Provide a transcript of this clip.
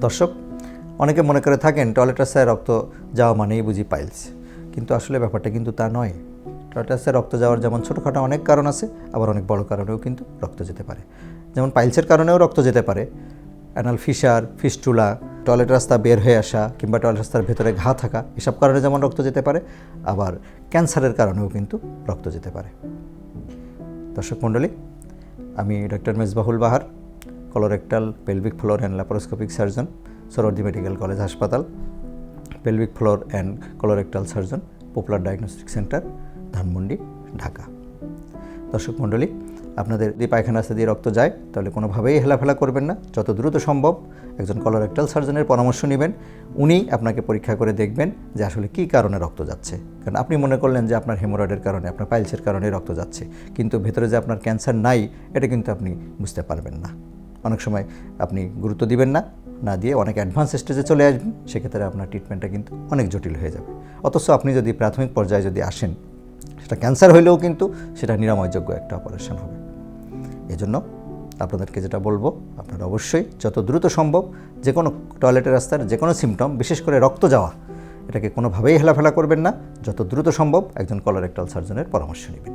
দর্শক, অনেকে মনে করে থাকেন টয়লেট রাস্তায় রক্ত যাওয়া মানেই বুঝি পাইলস কিন্তু আসলে ব্যাপারটা কিন্তু তা নয়। টয়লেট রাস্তায় রক্ত যাওয়ার যেমন ছোটোখাটো অনেক কারণ আছে, আবার অনেক বড় কারণেও কিন্তু রক্ত যেতে পারে। যেমন পাইলসের কারণেও রক্ত যেতে পারে। অ্যানাল ফিশার ফিস্টুলা টয়লেট রাস্তা বের হয়ে আসা কিংবা টয়লেট রাস্তার ভেতরে ঘা থাকা, এসব কারণে যেমন রক্ত যেতে পারে, আবার ক্যান্সারের কারণেও কিন্তু রক্ত যেতে পারে। দর্শক মণ্ডলী, আমি doctor Mejbahul Bahar. Colorectal pelvic floor and laparoscopic surgeon Suhrawardy medical college হাসপাতাল pelvic floor and colorectal surgeon popular diagnostic centre Dhanmondi Dhaka দর্শক মণ্ডলী, আপনাদের যদি পায়খানা রাস্তা দিয়ে রক্ত যায়, তাহলে কোনোভাবেই হেলাফেলা করবেন না। যত দ্রুত সম্ভব একজন কলোরেক্টাল সার্জনের পরামর্শ নেবেন। উনি আপনাকে পরীক্ষা করে দেখবেন যে আসলে কী কারণে রক্ত যাচ্ছে। কারণ আপনি মনে করলেন যে আপনার হেমোরয়েডের কারণে, আপনার পাইলসের কারণে রক্ত যাচ্ছে। কিন্তু ভেতরে যে আপনার ক্যান্সার নাই, এটা কিন্তু আপনি বুঝতে পারবেন না। অনেক সময় আপনি গুরুত্ব দিবেন না না দিয়ে অনেক অ্যাডভান্স স্টেজে চলে আসবেন, সেক্ষেত্রে আপনার ট্রিটমেন্টটা কিন্তু অনেক জটিল হয়ে যাবে। অথচ আপনি যদি প্রাথমিক পর্যায়ে যদি আসেন, সেটা ক্যান্সার হইলেও কিন্তু সেটা নিরাময়যোগ্য একটা অপারেশন হবে। এজন্য আপনাদেরকে যেটা বলব, আপনারা অবশ্যই যত দ্রুত সম্ভব যে কোনো টয়লেটের রাস্তার যে কোনো সিমটম বিশেষ করে রক্ত যাওয়া, এটাকে কোনোভাবেই হেলাফেলা করবেন না। যত দ্রুত সম্ভব একজন কলোরেক্টাল সার্জনের পরামর্শ নেবেন।